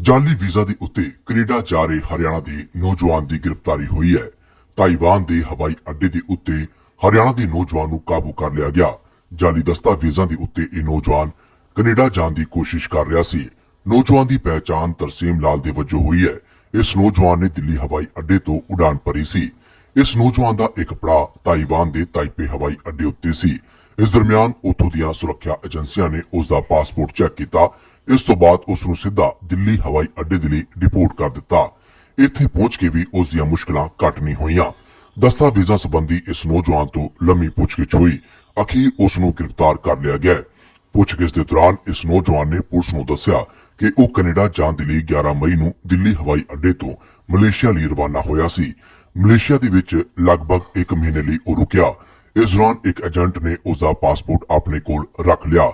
ਜਾਲੀ ਵੀਜ਼ਾ ਦੇ ਉੱਤੇ ਕੈਨੇਡਾ ਜਾ ਰਹੇ ਹਰਿਆਣਾ ਦੇ ਨੌਜਵਾਨ ਦੀ ਗ੍ਰਿਫਤਾਰੀ ਹੋਈ ਹੈ। ਤਾਈਵਾਨ ਦੇ ਹਵਾਈ ਅੱਡੇ ਦੇ ਉੱਤੇ ਹਰਿਆਣਾ ਦੇ ਨੌਜਵਾਨ ਨੂੰ ਕਾਬੂ ਕਰ ਲਿਆ ਗਿਆ। ਜਾਲੀ ਦਸਤਾਵੇਜ਼ਾਂ ਦੇ ਉੱਤੇ ਇਹ ਨੌਜਵਾਨ ਕੈਨੇਡਾ ਜਾਣ ਦੀ ਕੋਸ਼ਿਸ਼ ਕਰ ਰਿਹਾ ਸੀ। ਨੌਜਵਾਨ ਦੀ ਪਹਿਚਾਣ ਤਰਸੀਮ ਲਾਲ ਦੇ ਵਜੋਂ ਹੋਈ ਹੈ। ਇਸ ਨੌਜਵਾਨ ਨੇ ਦਿੱਲੀ ਹਵਾਈ ਅੱਡੇ ਤੋਂ ਉਡਾਨ ਭਰੀ ਸੀ। ਇਸ ਨੌਜਵਾਨ ਦਾ ਇੱਕ ਪੜਾਅ ਤਾਈਵਾਨ ਦੇ ਤਾਈਪੇ ਹਵਾਈ ਅੱਡੇ ਉੱਤੇ ਸੀ। ਇਸ ਦਰਮਿਆਨ ਉਥੋਂ ਦੀਆਂ ਸੁਰੱਖਿਆ ਏਜੰਸੀਆਂ ਨੇ ਉਸ ਦਾ ਪਾਸਪੋਰਟ ਚੈੱਕ ਕੀਤਾ। ਇਸ ਤੋਂ ਬਾਅਦ ਉਸ ਨੂੰ ਸਿੱਧਾ ਦਿੱਲੀ ਹਵਾਈ ਅੱਡੇ ਦੇ ਲਈ ਡਿਪੋਰਟ ਕਰ ਦਿੱਤਾ। ਇੱਥੇ ਪਹੁੰਚ ਕੇ ਵੀ ਉਸ ਦੀਆਂ ਮੁਸ਼ਕਲਾਂ ਘੱਟ ਨਹੀਂ ਹੋਈਆਂ। ਦਸਤਾਵੇਜ਼ਾਂ ਸੰਬੰਧੀ ਇਸ ਨੌਜਵਾਨ ਤੋਂ ਲੰਮੀ ਪੁੱਛਗਿੱਛ ਹੋਈ। ਅਖੀਰ ਉਸ ਨੂੰ ਗ੍ਰਿਫਤਾਰ ਕਰ ਲਿਆ ਗਿਆ ਹੈ। ਪੁੱਛਗਿੱਛ ਦੇ ਦੌਰਾਨ ਇਸ ਨੌਜਵਾਨ ਨੇ ਪੁਲਿਸ ਨੂੰ ਦੱਸਿਆ ਕਿ ਉਹ ਕੈਨੇਡਾ ਜਾਣ ਦੇ ਲਈ 11 ਮਈ ਨੂੰ ਦਿੱਲੀ ਹਵਾਈ ਅੱਡੇ ਤੋਂ ਮਲੇਸ਼ੀਆ ਲਈ ਰਵਾਨਾ ਹੋਇਆ ਸੀ। ਮਲੇਸ਼ੀਆ ਦੇ ਵਿੱਚ ਲਗਭਗ 1 ਮਹੀਨੇ ਲਈ ਉਹ ਰੁਕਿਆ। ਇਸ ਦੌਰਾਨ ਇੱਕ ਏਜੰਟ ਨੇ ਉਸ ਦਾ ਪਾਸਪੋਰਟ ਆਪਣੇ ਕੋਲ ਰੱਖ ਲਿਆ।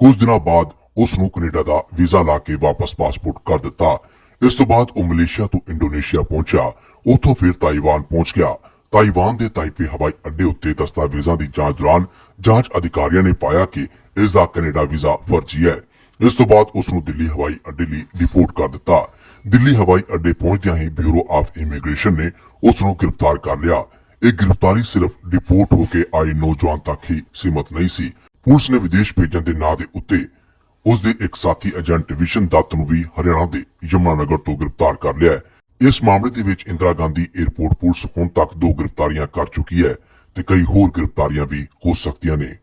ਕੁਝ ਦਿਨਾਂ ਬਾਅਦ ਉਸ ਨੂੰ ਕੈਨੇਡਾ ਦਾ ਵੀਜ਼ਾ ਲਾ ਕੇ ਵਾਪਸ ਪਾਸਪੋਰਟ ਕਰ ਦਿੱਤਾ। ਇਸ ਤੋਂ ਬਾਅਦ ਉਹ ਮਲੇਸ਼ੀਆ ਤੋਂ ਇੰਡੋਨੇਸ਼ੀਆ ਪਹੁੰਚਿਆ। ਉੱਥੋਂ ਫਿਰ ਤਾਈਵਾਨ ਪਹੁੰਚ ਗਿਆ। ਤਾਈਵਾਨ ਦੇ ਤਾਈਪੇ ਹਵਾਈ ਅੱਡੇ ਉੱਤੇ ਦਸਤਾਵੇਜ਼ਾਂ ਦੀ ਜਾਂਚ ਦੌਰਾਨ ਜਾਂਚ ਅਧਿਕਾਰੀਆਂ ਨੇ ਪਾਇਆ ਕਿ ਇਸ ਦਾ ਕੈਨੇਡਾ ਵੀਜ਼ਾ ਫਰਜ਼ੀ ਹੈ। ਇਸ ਤੋਂ ਬਾਅਦ ਉਸ ਨੂੰ ਦਿੱਲੀ ਹਵਾਈ ਅੱਡੇ ਲਈ ਰਿਪੋਰਟ ਕਰ ਦਿੱਤਾ। ਦਿੱਲੀ ਹਵਾਈ ਅੱਡੇ ਪਹੁੰਚਦਿਆਂ ਹੀ ਬਿਊਰੋ ਆਫ ਇਮੀਗ੍ਰੇਸ਼ਨ ਨੇ ਉਸ ਨੂੰ ਗ੍ਰਿਫਤਾਰ ਕਰ ਲਿਆ। ਇਹ ਗ੍ਰਿਫਤਾਰੀ ਸਿਰਫ ਡਿਪੋਰਟ ਹੋ ਕੇ ਆਏ ਨੌਜਵਾਨ ਤੱਕ ਹੀ ਸੀਮਤ ਨਹੀਂ ਸੀ। ਪੁਲਿਸ ਨੇ ਵਿਦੇਸ਼ ਭੇਜਣ ਦੇ ਨਾਂ ਦੇ ਉੱਤੇ ਉਸ ਦੇ ਇੱਕ ਸਾਥੀ ਏਜੰਟ ਵਿਸ਼ਨ ਦੱਤ ਨੂੰ ਵੀ ਹਰਿਆਣਾ ਦੇ ਯਮੁਨਾਨਗਰ ਤੋਂ ਗ੍ਰਿਫਤਾਰ ਕਰ ਲਿਆ ਹੈ। ਇਸ ਮਾਮਲੇ ਦੇ ਵਿੱਚ ਇੰਦਰਾ ਗਾਂਧੀ 에ਅਰਪੋਰਟ ਪੁਲਿਸ ਹੁਣ ਤੱਕ ਦੋ ਗ੍ਰਿਫਤਾਰੀਆਂ ਕਰ ਚੁੱਕੀ ਹੈ ਤੇ ਕਈ ਹੋਰ ਗ੍ਰਿਫਤਾਰੀਆਂ ਵੀ ਹੋ ਸਕਦੀਆਂ ਨੇ।